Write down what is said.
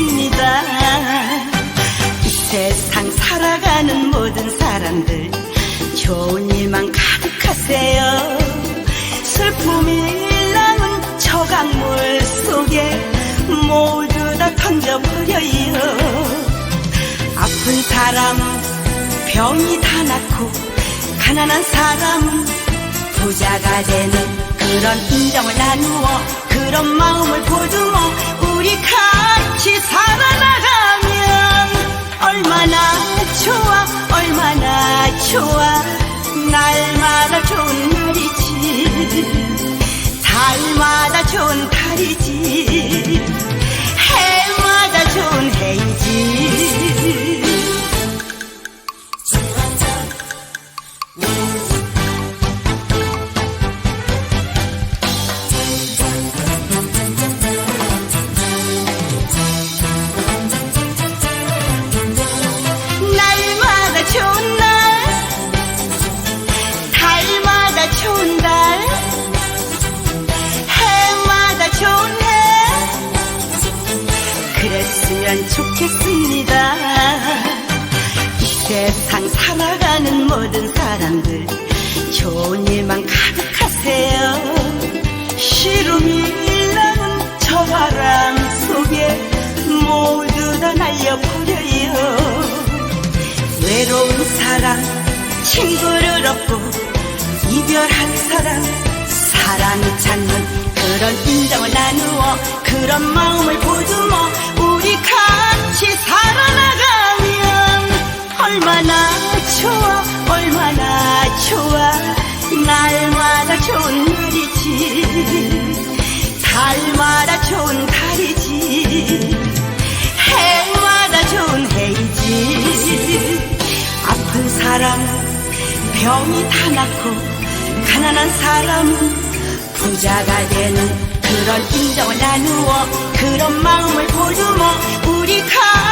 있습니다. 이 세상 살아가는 모든 사람들 좋은 일만 가득하세요. 슬픔이 남은 저 강물 속에 모두 다 던져버려요. 아픈 사람 병이 다 낫고 가난한 사람 부자가 되는 그런 인정을 나누어 그런 마음을 보듬어 우리 가 살아나가면 얼마나 좋아 얼마나 좋아 그랬으면 좋겠습니다. 이 세상 살아가는 모든 사람들 좋은 일만 가득하세요. 시름이 나는 저 바람 속에 모두 다 날려버려요. 외로운 사람 친구를 얻고 이별한 사람 사랑을 찾는 그런 인정을 나누어 그런 마음을 보듬어 아픈 사람 병이 다 낫고 가난한 사람은 부자가 되는 그런 인정을 나누어 그런 마음을 보듬어 우리 가